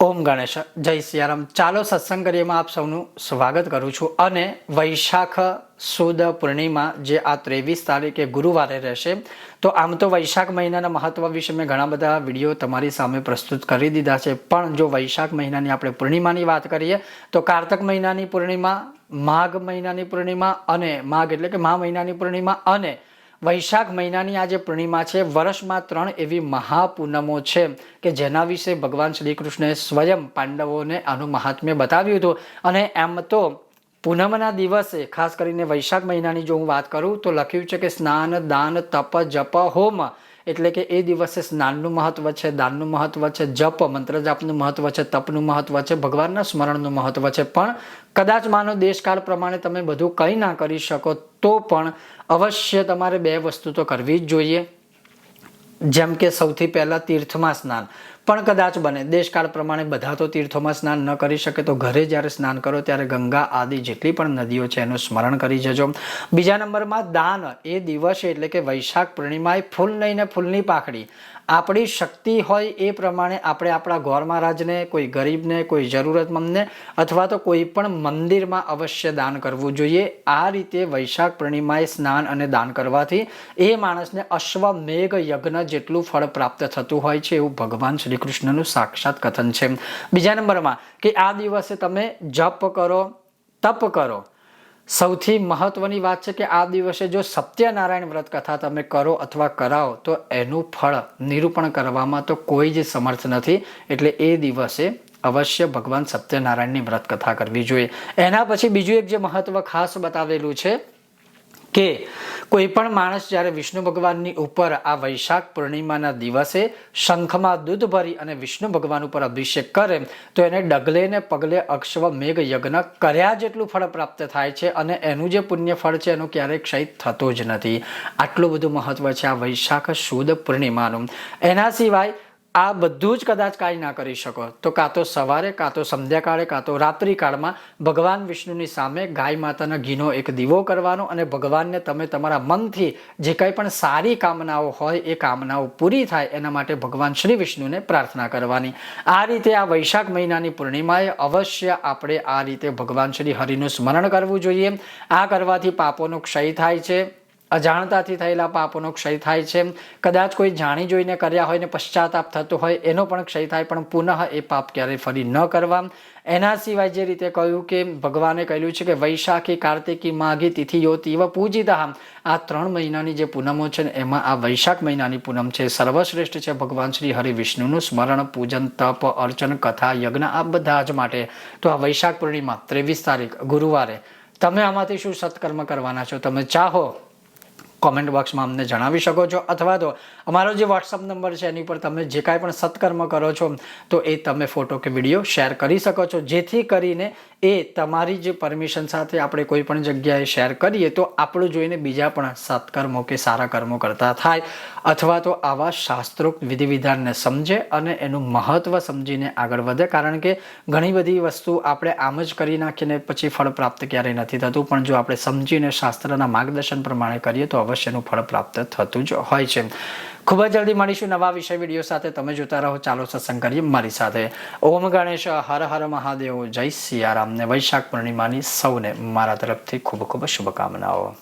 ઓમ ગણેશ, જય સિયારામ. ચાલો સત્સંગ કરીએમાં આપ સૌનું સ્વાગત કરું છું. અને વૈશાખ સુદ પૂર્ણિમા, જે આ ત્રેવીસ તારીખે ગુરુવારે રહેશે, તો આમ તો વૈશાખ મહિનાના મહત્વ વિશે મેં ઘણા બધા વીડિયો તમારી સામે પ્રસ્તુત કરી દીધા છે. પણ જો વૈશાખ મહિનાની આપણે પૂર્ણિમાની વાત કરીએ, તો કારતક મહિનાની પૂર્ણિમા, માઘ મહિનાની પૂર્ણિમા અને માઘ એટલે કે મહા મહિનાની પૂર્ણિમા અને વૈશાખ મહિનાની આ જે પૂર્ણિમા છે, વર્ષમાં ત્રણ એવી મહાપૂનમો છે કે જેના વિશે ભગવાન શ્રી કૃષ્ણએ સ્વયં પાંડવોને આનું મહાત્મ્ય બતાવ્યું હતું. અને એમ તો પૂનમના દિવસે, ખાસ કરીને વૈશાખ મહિનાની જો હું વાત કરું, તો લખ્યું છે કે સ્નાન, દાન, તપ, જપ, હોમ એટલે કે એ દિવસે સ્નાનનું મહત્વ છે, દાનનું મહત્વ છે, જપ મંત્ર જાપનું મહત્વ છે, તપનું મહત્વ છે, ભગવાનના સ્મરણનું મહત્વ છે. પણ કદાચ માનો દેશકાળ પ્રમાણે તમે બધું કંઈ ના કરી શકો, તો પણ અવશ્ય તમારે બે વસ્તુ તો કરવી જ જોઈએ. જેમ કે સૌથી પહેલાં તીર્થમાં સ્નાન. પણ કદાચ બને. દેશકાળ પ્રમાણે બધા તો તીર્થોમાં સ્નાન ન કરી શકે તો ઘરે જ્યારે સ્નાન કરો ત્યારે ગંગા આદિ જેટલી પણ નદીઓ છે એનું સ્મરણ કરી જજો. બીજા નંબરમાં દાન. એ દિવસે એટલે કે વૈશાખ પૂર્ણિમાએ ફૂલ નહીં ને ફૂલની પાખડી. આપણી શક્તિ હોય એ પ્રમાણે આપણે આપણા ગોર મહારાજને, કોઈ ગરીબને, કોઈ જરૂરતમંદને અથવા તો કોઈ પણ મંદિરમાં અવશ્ય દાન કરવું જોઈએ. આ રીતે વૈશાખ પૂર્ણિમાએ સ્નાન અને દાન કરવાથી એ માણસને અશ્વમેઘ યજ્ઞ જેટલું ફળ પ્રાપ્ત થતું હોય છે એવું ભગવાન શ્રી કૃષ્ણનું સાક્ષાત કથન છે. બીજા નંબરમાં કે આ દિવસે તમે જપ કરો, તપ કરો. સૌથી મહત્વની વાત છે કે આ દિવસે જો સત્યનારાયણ વ્રત કથા તમે કરો અથવા કરાવો, તો એનું ફળ નિરૂપણ કરવામાં તો કોઈ જ સમર્થ નથી. એટલે એ દિવસે અવશ્ય ભગવાન સત્યનારાયણની વ્રત કથા કરવી જોઈએ. એના પછી બીજું એક જે મહત્વ ખાસ બતાવેલું છે કે કોઈ પણ માણસ જ્યારે વિષ્ણુ ભગવાનની ઉપર આ વૈશાખ પૂર્ણિમાના દિવસે શંખમાં દૂધ ભરી અને વિષ્ણુ ભગવાન ઉપર અભિષેક કરે, તો એને ડગલે ને પગલે અક્ષવ મેઘ યજ્ઞ કર્યા જેટલું ફળ પ્રાપ્ત થાય છે અને એનું જે પુણ્ય ફળ છે એનું ક્યારેય ક્ષય થતો જ નથી. આટલું બધું મહત્વ છે આ વૈશાખ શુદ્ધ પૂર્ણિમાનું. એના સિવાય આ બધું જ કદાચ કાંઈ ના કરી શકો. તો કાં તો સવારે, કાં તો સંધ્યાકાળે, કાં તો રાત્રિકાળમાં ભગવાન વિષ્ણુની સામે ગાય માતાના ઘીનો એક દીવો કરવાનો અને ભગવાનને તમે તમારા મનથી જે કંઈ પણ સારી કામનાઓ હોય એ કામનાઓ પૂરી થાય એના માટે ભગવાન શ્રી વિષ્ણુને પ્રાર્થના કરવાની. આ રીતે આ વૈશાખ મહિનાની પૂર્ણિમાએ અવશ્ય આપણે આ રીતે ભગવાન શ્રી હરિનું સ્મરણ કરવું જોઈએ. આ કરવાથી પાપોનો ક્ષય થાય છે. અજાણતાથી થયેલા પાપોનો ક્ષય થાય છે. કદાચ કોઈ જાણી જોઈને કર્યા હોય ને પશ્ચાતાપ થતો હોય, એનો પણ ક્ષય થાય, પણ પુનઃ એ પાપ ક્યારેય ફરી ન કરવા? એના સિવાય જે રીતે કહ્યું કે ભગવાને કહેલું છે કે વૈશાખી, કાર્તિકી, માઘી, તિથિ તીવ પૂજિતા આ ત્રણ મહિનાની જે પૂનમો છે ને, એમાં આ વૈશાખ મહિનાની પૂનમ છે. સર્વશ્રેષ્ઠ છે ભગવાન શ્રી હરિ વિષ્ણુનું સ્મરણ, પૂજન, તપ, અર્ચન, કથા, યજ્ઞ, આ બધા જ માટે. તો આ વૈશાખ પૂર્ણિમા ત્રેવીસ તારીખ ગુરુવારે. તમે આમાંથી શું સત્કર્મ કરવાના છો? તમે ચાહો? કોમેન્ટ બોક્સમાં અમને જણાવી શકો છો અથવા તો અમારો જે વોટ્સઅપ નંબર છે, એની પર તમે જે કાંઈ પણ સત્કર્મ કરો છો, તો એ તમે ફોટો કે વીડિયો શેર કરી શકો છો. જેથી કરીને એ તમારી જે પરમિશન સાથે આપણે કોઈ પણ જગ્યાએ શેર કરીએ, તો આપણું જોઈને બીજા પણ સત્કર્મો કે સારા કર્મો કરતા થાય. અથવા તો આવા શાસ્ત્રોક્ત વિધિ વિધાનને સમજે અને એનું મહત્ત્વ સમજીને આગળ વધે. કારણ કે ઘણી બધી વસ્તુ આપણે આમ જ કરી નાખીને પછી ફળ પ્રાપ્ત ક્યારેય નથી થતું. પણ જો આપણે સમજીને શાસ્ત્રના માર્ગદર્શન પ્રમાણે કરીએ તો અવશ્યનું ફળ પ્રાપ્ત થતું જ હોય છે. ખૂબ જ જલ્દી મળીશું નવા વિષય વીડિયો સાથે. તમે જોતા રહો. ચાલો સત્સંગ કરીએ મારી સાથે. ઓમ ગણેશ, હર હર મહાદેવ. જય સિયારામ ને વૈશાખ પૂર્ણિમાની સૌને મારા તરફથી ખૂબ ખૂબ શુભકામનાઓ.